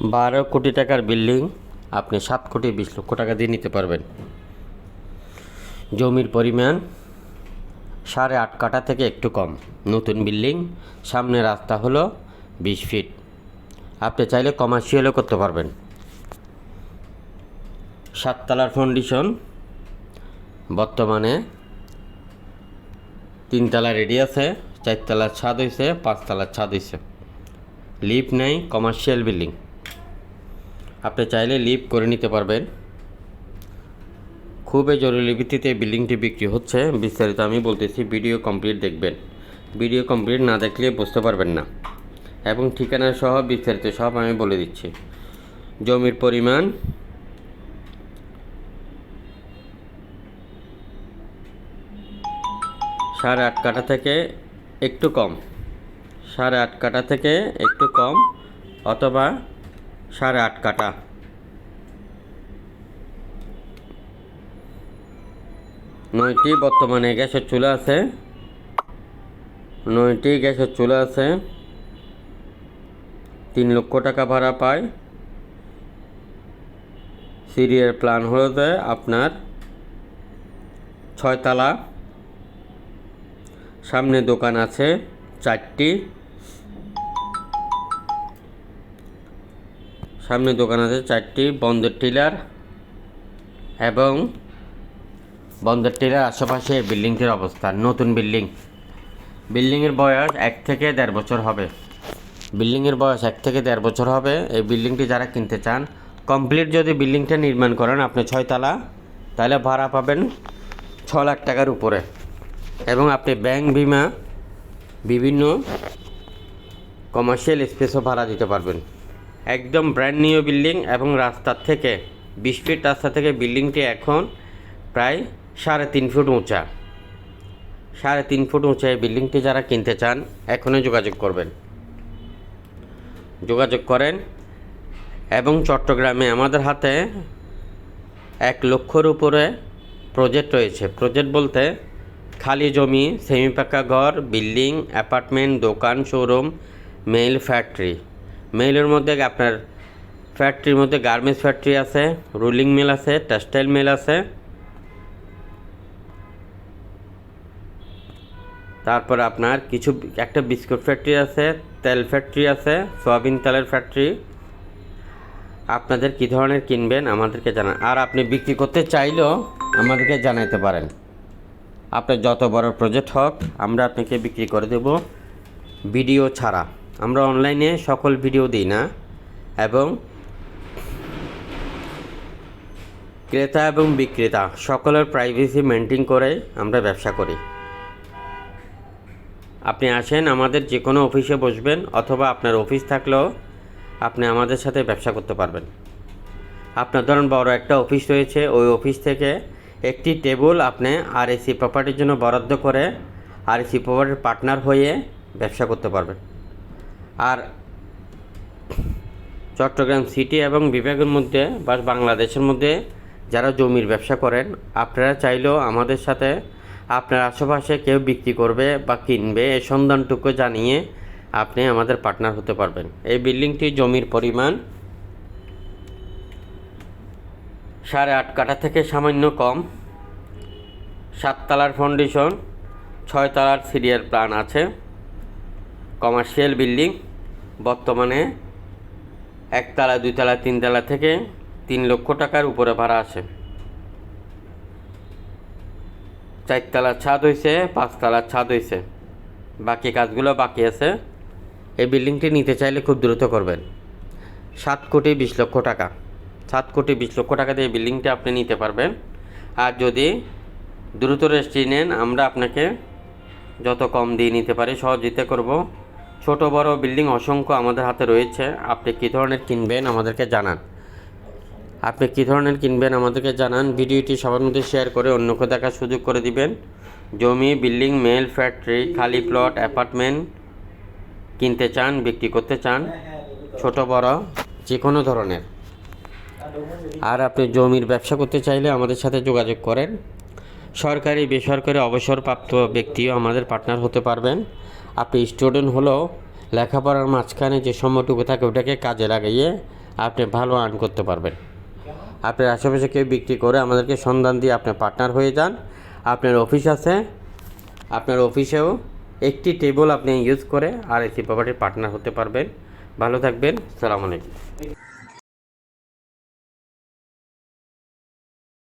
বারো কোটি টাকার বিল্ডিং আপনি সাত কোটি বিশ লক্ষ টাকা দিয়ে নিতে পারবেন। জমির পরিমাণ সাড়ে আট কাঠা থেকে একটু কম। নতুন বিল্ডিং, সামনে রাস্তা হলো বিশ ফিট। আপনি চাইলে কমার্শিয়ালও করতে পারবেন। সাততলার ফাউন্ডেশন বর্তমানে তিনতলা রেডি আছে, চারতলার ছাদ হয়েছে পাঁচতলার ছাদ হয়েছে লিফট নেই কমার্শিয়াল বিল্ডিং আপনি চাইলে লিভ করে নিতে পারবেন। খুবই জরুরি ভিত্তিতে বিল্ডিংটি বিক্রি হচ্ছে। বিস্তারিত আমি বলতেছি, ভিডিও কমপ্লিট দেখবেন। ভিডিও কমপ্লিট না দেখলে বুঝতে পারবেন না। এবং ঠিকানা সহ বিস্তারিত সব আমি বলে দিচ্ছি। জমির পরিমাণ, সাড়ে আট কাটা থেকে একটু কম। সাড়ে আট কাটা থেকে একটু কম, অথবা সাড়ে আট কাঠা নয়টি বর্তমানে গ্যাসের চুলা আছে। নয়টি গ্যাসের চুলা আছে। তিন লক্ষ টাকা ভাড়া পায়। সিরিয়ার প্ল্যান হলো যে আপনার ছয়তলা সামনে দোকান আছে চারটি। সামনে দোকান আছে চারটি বন্দর টিলার এবং বন্দর টিলার আশেপাশে বিল্ডিংটির অবস্থান নতুন বিল্ডিং। বিল্ডিংয়ের বয়স এক থেকে দেড় বছর হবে। বিল্ডিংয়ের বয়স এক থেকে দেড় বছর হবে। এই বিল্ডিংটি যারা কিনতে চান, কমপ্লিট যদি বিল্ডিংটা নির্মাণ করেন আপনি ছয়তলা তাহলে ভাড়া পাবেন ছ লাখ টাকার উপরে। এবং আপনি ব্যাংক বিমা, বিভিন্ন কমার্শিয়াল স্পেসও ভাড়া দিতে পারবেন। একদম ব্র্যান্ড নিউ বিল্ডিং এবং রাস্তার থেকে বিশ ফিট রাস্তা থেকে বিল্ডিংটি এখন প্রায় সাড়ে তিন ফুট উঁচা। সাড়ে তিন ফুট উঁচা এই বিল্ডিংটি যারা কিনতে চান, এখনই যোগাযোগ করবেন। যোগাযোগ করেন এবং চট্টগ্রামে আমাদের হাতে এক লক্ষর উপরে প্রজেক্ট রয়েছে। প্রজেক্ট বলতে খালি জমি সেমি পাকা ঘর বিল্ডিং অ্যাপার্টমেন্ট দোকান শোরুম মেইল ফ্যাক্টরি মেইলের মধ্যে আপনার ফ্যাক্টরির মধ্যে গার্মেন্টস ফ্যাক্টরি আছে, রুলিং মিল আছে, টেক্সটাইল মিল আছে। তারপর আপনার কিছু একটা বিস্কুট ফ্যাক্টরি আছে, তেল ফ্যাক্টরি আছে, সয়াবিন তেলের ফ্যাক্টরি। আপনাদের কী ধরনের কিনবেন আমাদেরকে জানান। আর আপনি বিক্রি করতে চাইলেও আমাদেরকে জানাতে পারেন। আপনার যত বড় প্রজেক্ট হোক, আমরা আপনাকে বিক্রি করে দেব। ভিডিও ছাড়া। আমরা অনলাইনে সকল ভিডিও দিই না। এবং ক্রেতা এবং বিক্রেতা সকলের প্রাইভেসি মেনটেন করে আমরা ব্যবসা করি। আপনি আসেন আমাদের যে কোনো অফিসে বসবেন অথবা আপনার অফিস থাকলেও আপনি আমাদের সাথে ব্যবসা করতে পারবেন। আপনার ধরুন বড় একটা অফিস রয়েছে, ওই অফিস থেকে একটি টেবিল আপনি আর এসি প্রপার্টির জন্য বরাদ্দ করে আর এসি প্রপার্টির পার্টনার হয়ে ব্যবসা করতে পারবেন। আর চট্টগ্রাম সিটি এবং বিভাগের মধ্যে বা বাংলাদেশের মধ্যে যারা জমির ব্যবসা করেন, আপনারা চাইলেও আমাদের সাথে আপনার আশেপাশে কেউ বিক্রি করবে বা কিনবে এই সন্ধানটুকু জানিয়ে আপনি আমাদের পার্টনার হতে পারবেন। এই বিল্ডিংটি জমির পরিমাণ সাড়ে আট কাঠা থেকে সামান্য কম। সাততলার ফাউন্ডেশন ছয়তলার সিরিয়াল প্ল্যান আছে। Commercial building. বর্তমানে একতলা দুইতলা তিনতলা থেকে তিন লক্ষ টাকার উপরে ভাড়া আছে। চারতলার ছাদ হয়েছে পাঁচতলার ছাদ হয়েছে বাকি কাজগুলো বাকি আছে। এই বিল্ডিংটি নিতে চাইলে খুব দ্রুত করবেন। সাত কোটি বিশ লক্ষ টাকা। সাত কোটি বিশ লক্ষ টাকা দিয়ে বিল্ডিংটি আপনি নিতে পারবেন। আর যদি দ্রুত রেস্ট্রি নেন, আমরা আপনাকে যত কম দিয়ে নিতে পারি, সহযোগিতা করব। ছোট, বড় বিল্ডিং অসংখ্য আমাদের হাতে রয়েছে। আপনি কী ধরনের কিনবেন আমাদেরকে জানান। আপনি কী ধরনের কিনবেন আমাদেরকে জানান। ভিডিওটি সবার মধ্যে শেয়ার করে অন্যকে দেখার সুযোগ করে দিবেন। জমি, বিল্ডিং, মেল, ফ্যাক্টরি, খালি প্লট, অ্যাপার্টমেন্ট কিনতে চান, বিক্রি করতে চান, ছোট, বড় যে কোনো ধরনের। আর আপনি জমির ব্যবসা করতে চাইলে আমাদের সাথে যোগাযোগ করেন। সরকারি, বেসরকারি অবসরপ্রাপ্ত ব্যক্তিও আমাদের পার্টনার হতে পারবেন। আপনি স্টুডেন্ট হলেও লেখাপড়ার মাঝখানে যে সময়টুকু থাকে ওটাকে কাজে লাগিয়ে আপনি ভালো আর্ন করতে পারবেন। আপনার আশেপাশে কেউ বিক্রি করে আমাদেরকে সন্ধান দিয়ে আপনি পার্টনার হয়ে যান। আপনার অফিস আছে। আপনার অফিসেও একটি টেবল আপনি ইউজ করে আর এসি প্রপার্টির পার্টনার হতে পারবেন। ভালো থাকবেন। সালাম আলাইকুম।